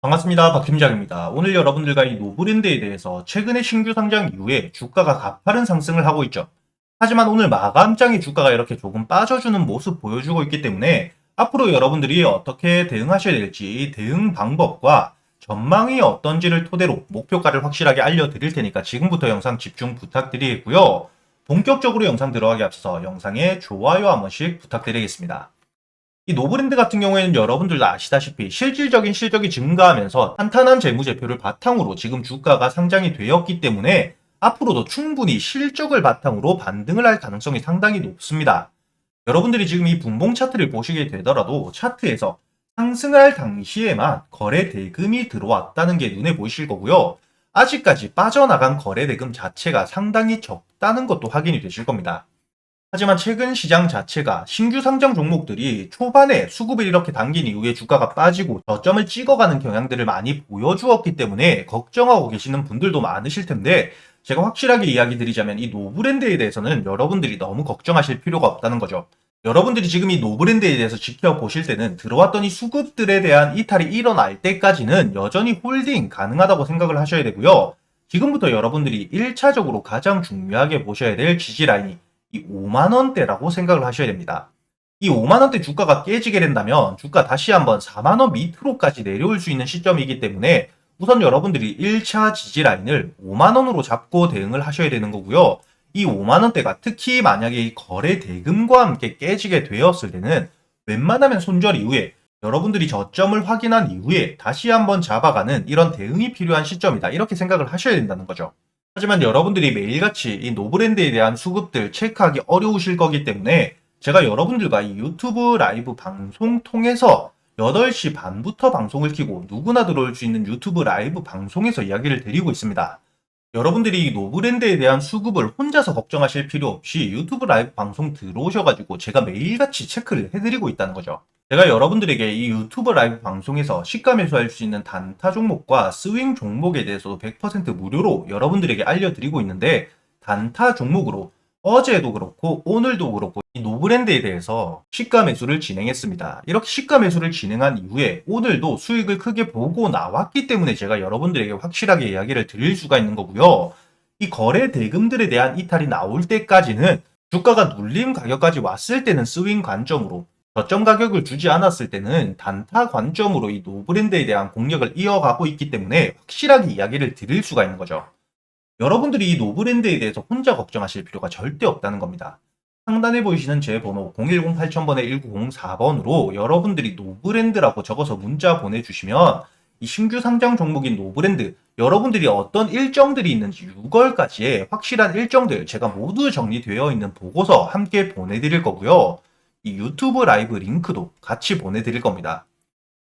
반갑습니다. 박 팀장입니다. 오늘 여러분들과 이 노브랜드에 대해서 최근에 신규 상장 이후에 주가가 가파른 상승을 하고 있죠. 하지만 오늘 마감장의 주가가 이렇게 조금 빠져주는 모습 보여주고 있기 때문에 앞으로 여러분들이 어떻게 대응하셔야 될지 대응 방법과 전망이 어떤지를 토대로 목표가를 확실하게 알려드릴 테니까 지금부터 영상 집중 부탁드리겠고요. 본격적으로 영상 들어가기 앞서 영상에 좋아요 한 번씩 부탁드리겠습니다. 이 노브랜드 같은 경우에는 여러분들도 아시다시피 실질적인 실적이 증가하면서 탄탄한 재무제표를 바탕으로 지금 주가가 상장이 되었기 때문에 앞으로도 충분히 실적을 바탕으로 반등을 할 가능성이 상당히 높습니다. 여러분들이 지금 이 분봉 차트를 보시게 되더라도 차트에서 상승할 당시에만 거래 대금이 들어왔다는 게 눈에 보이실 거고요. 아직까지 빠져나간 거래 대금 자체가 상당히 적다는 것도 확인이 되실 겁니다. 하지만 최근 시장 자체가 신규 상장 종목들이 초반에 수급을 이렇게 당긴 이후에 주가가 빠지고 저점을 찍어가는 경향들을 많이 보여주었기 때문에 걱정하고 계시는 분들도 많으실 텐데 제가 확실하게 이야기 드리자면 이 노브랜드에 대해서는 여러분들이 너무 걱정하실 필요가 없다는 거죠. 여러분들이 지금 이 노브랜드에 대해서 지켜보실 때는 들어왔던 이 수급들에 대한 이탈이 일어날 때까지는 여전히 홀딩 가능하다고 생각을 하셔야 되고요. 지금부터 여러분들이 1차적으로 가장 중요하게 보셔야 될 지지 라인이 이 5만 원대라고 생각을 하셔야 됩니다. 이 5만 원대 주가가 깨지게 된다면 주가 다시 한번 4만 원 밑으로까지 내려올 수 있는 시점이기 때문에 우선 여러분들이 1차 지지 라인을 5만 원으로 잡고 대응을 하셔야 되는 거고요. 이 5만 원대가 특히 만약에 이 거래 대금과 함께 깨지게 되었을 때는 웬만하면 손절 이후에 여러분들이 저점을 확인한 이후에 다시 한번 잡아가는 이런 대응이 필요한 시점이다. 이렇게 생각을 하셔야 된다는 거죠. 하지만 여러분들이 매일같이 이 노브랜드에 대한 수급들 체크하기 어려우실 거기 때문에 제가 여러분들과 이 유튜브 라이브 방송 통해서 8시 반부터 방송을 키고 누구나 들어올 수 있는 유튜브 라이브 방송에서 이야기를 드리고 있습니다. 여러분들이 이 노브랜드에 대한 수급을 혼자서 걱정하실 필요 없이 유튜브 라이브 방송 들어오셔가지고 제가 매일같이 체크를 해드리고 있다는 거죠. 제가 여러분들에게 이 유튜브 라이브 방송에서 시가 매수할 수 있는 단타 종목과 스윙 종목에 대해서도 100% 무료로 여러분들에게 알려드리고 있는데 단타 종목으로 어제도 그렇고 오늘도 그렇고 이 노브랜드에 대해서 시가 매수를 진행했습니다. 이렇게 시가 매수를 진행한 이후에 오늘도 수익을 크게 보고 나왔기 때문에 제가 여러분들에게 확실하게 이야기를 드릴 수가 있는 거고요. 이 거래 대금들에 대한 이탈이 나올 때까지는 주가가 눌림 가격까지 왔을 때는 스윙 관점으로 저점 가격을 주지 않았을 때는 단타 관점으로 이 노브랜드에 대한 공략을 이어가고 있기 때문에 확실하게 이야기를 드릴 수가 있는 거죠. 여러분들이 이 노브랜드에 대해서 혼자 걱정하실 필요가 절대 없다는 겁니다. 상단에 보이시는 제 번호 010-8000번에 1904번으로 여러분들이 노브랜드라고 적어서 문자 보내주시면 이 신규 상장 종목인 노브랜드 여러분들이 어떤 일정들이 있는지 6월까지의 확실한 일정들 제가 모두 정리되어 있는 보고서 함께 보내드릴 거고요. 이 유튜브 라이브 링크도 같이 보내드릴 겁니다.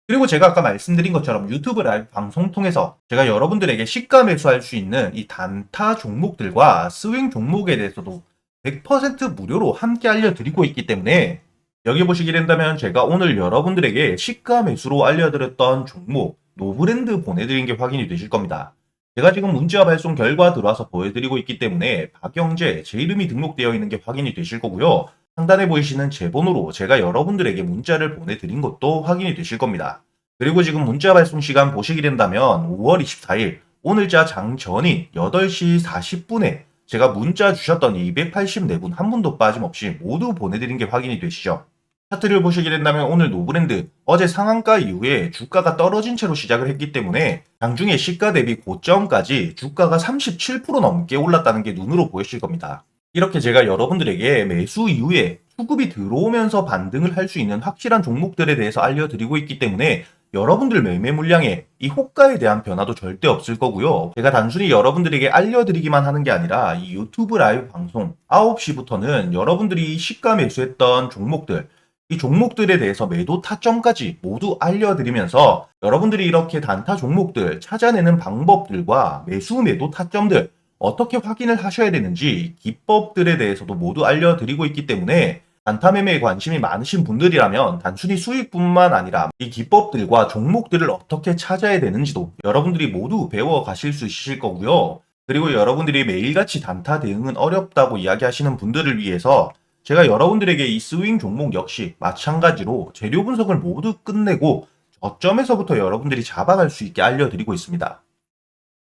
그리고 제가 아까 말씀드린 것처럼 유튜브 라이브 방송 통해서 제가 여러분들에게 시가 매수할 수 있는 이 단타 종목들과 스윙 종목에 대해서도 100% 무료로 함께 알려드리고 있기 때문에 여기 보시게 된다면 제가 오늘 여러분들에게 시가 매수로 알려드렸던 종목 노브랜드 보내드린 게 확인이 되실 겁니다. 제가 지금 문자 발송 결과 들어와서 보여드리고 있기 때문에 박영재 제 이름이 등록되어 있는 게 확인이 되실 거고요. 상단에 보이시는 제 번호로 제가 여러분들에게 문자를 보내드린 것도 확인이 되실 겁니다. 그리고 지금 문자 발송 시간 보시게 된다면 5월 24일 오늘자 장전인 8시 40분에 제가 문자 주셨던 284분 한 분도 빠짐없이 모두 보내드린 게 확인이 되시죠. 차트를 보시게 된다면 오늘 노브랜드 어제 상한가 이후에 주가가 떨어진 채로 시작을 했기 때문에 장중에 시가 대비 고점까지 주가가 37% 넘게 올랐다는 게 눈으로 보이실 겁니다. 이렇게 제가 여러분들에게 매수 이후에 수급이 들어오면서 반등을 할 수 있는 확실한 종목들에 대해서 알려드리고 있기 때문에 여러분들 매매 물량에 이 호가에 대한 변화도 절대 없을 거고요. 제가 단순히 여러분들에게 알려드리기만 하는 게 아니라 이 유튜브 라이브 방송 9시부터는 여러분들이 시가 매수했던 종목들 이 종목들에 대해서 매도 타점까지 모두 알려드리면서 여러분들이 이렇게 단타 종목들 찾아내는 방법들과 매수 매도 타점들 어떻게 확인을 하셔야 되는지 기법들에 대해서도 모두 알려드리고 있기 때문에 단타 매매에 관심이 많으신 분들이라면 단순히 수익뿐만 아니라 이 기법들과 종목들을 어떻게 찾아야 되는지도 여러분들이 모두 배워 가실 수 있으실 거고요. 그리고 여러분들이 매일같이 단타 대응은 어렵다고 이야기하시는 분들을 위해서 제가 여러분들에게 이 스윙 종목 역시 마찬가지로 재료 분석을 모두 끝내고 저점에서부터 여러분들이 잡아갈 수 있게 알려드리고 있습니다.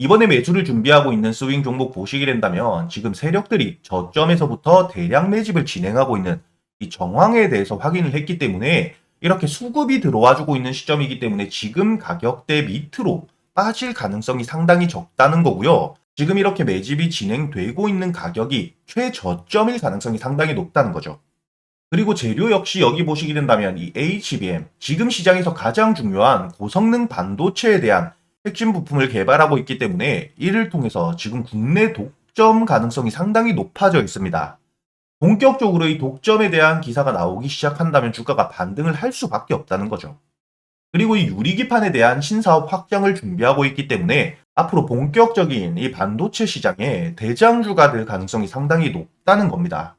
이번에 매수를 준비하고 있는 스윙 종목 보시게 된다면 지금 세력들이 저점에서부터 대량 매집을 진행하고 있는 이 정황에 대해서 확인을 했기 때문에 이렇게 수급이 들어와 주고 있는 시점이기 때문에 지금 가격대 밑으로 빠질 가능성이 상당히 적다는 거고요. 지금 이렇게 매집이 진행되고 있는 가격이 최저점일 가능성이 상당히 높다는 거죠. 그리고 재료 역시 여기 보시게 된다면 이 HBM, 지금 시장에서 가장 중요한 고성능 반도체에 대한 핵심 부품을 개발하고 있기 때문에 이를 통해서 지금 국내 독점 가능성이 상당히 높아져 있습니다. 본격적으로 이 독점에 대한 기사가 나오기 시작한다면 주가가 반등을 할 수밖에 없다는 거죠. 그리고 이 유리기판에 대한 신사업 확장을 준비하고 있기 때문에 앞으로 본격적인 이 반도체 시장에 대장주가 될 가능성이 상당히 높다는 겁니다.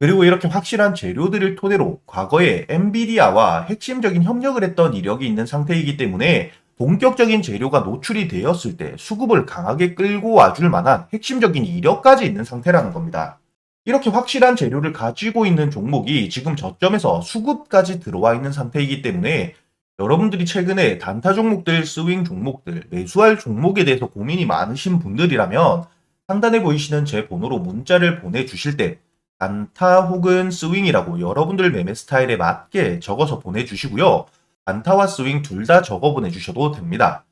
그리고 이렇게 확실한 재료들을 토대로 과거에 엔비디아와 핵심적인 협력을 했던 이력이 있는 상태이기 때문에 본격적인 재료가 노출이 되었을 때 수급을 강하게 끌고 와줄 만한 핵심적인 이력까지 있는 상태라는 겁니다. 이렇게 확실한 재료를 가지고 있는 종목이 지금 저점에서 수급까지 들어와 있는 상태이기 때문에 여러분들이 최근에 단타 종목들, 스윙 종목들, 매수할 종목에 대해서 고민이 많으신 분들이라면 상단에 보이시는 제 번호로 문자를 보내주실 때 단타 혹은 스윙이라고 여러분들 매매 스타일에 맞게 적어서 보내주시고요. 단타와 스윙 둘 다 적어 보내주셔도 됩니다.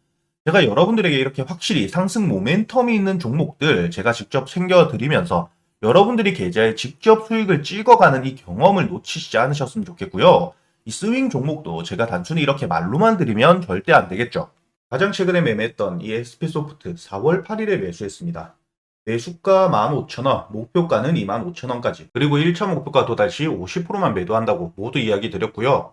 제가 여러분들에게 이렇게 확실히 상승 모멘텀이 있는 종목들 제가 직접 챙겨드리면서 여러분들이 계좌에 직접 수익을 찍어가는 이 경험을 놓치시지 않으셨으면 좋겠고요. 이 스윙 종목도 제가 단순히 이렇게 말로만 드리면 절대 안 되겠죠. 가장 최근에 매매했던 이 SP소프트 4월 8일에 매수했습니다. 매수가 15,000원, 목표가는 25,000원까지, 그리고 1차 목표가 도달 시 50%만 매도한다고 모두 이야기 드렸고요.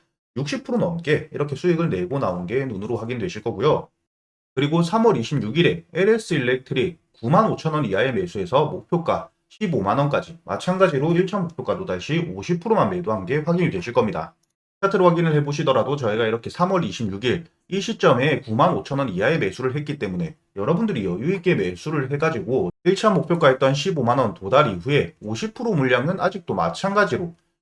60% 넘게 이렇게 수익을 내고 나온 게 눈으로 확인되실 거고요. 그리고 3월 26일에 LS 일렉트릭 95,000원 이하의 매수해서 목표가 15만원까지 마찬가지로 1차 목표가 도달시 50%만 매도한 게 확인이 되실 겁니다. 차트로 확인을 해보시더라도 저희가 이렇게 3월 26일 이 시점에 95,000원 이하의 매수를 했기 때문에 여러분들이 여유있게 매수를 해가지고 1차 목표가였던 15만원 도달 이후에 50% 물량은 아직도 마찬가지로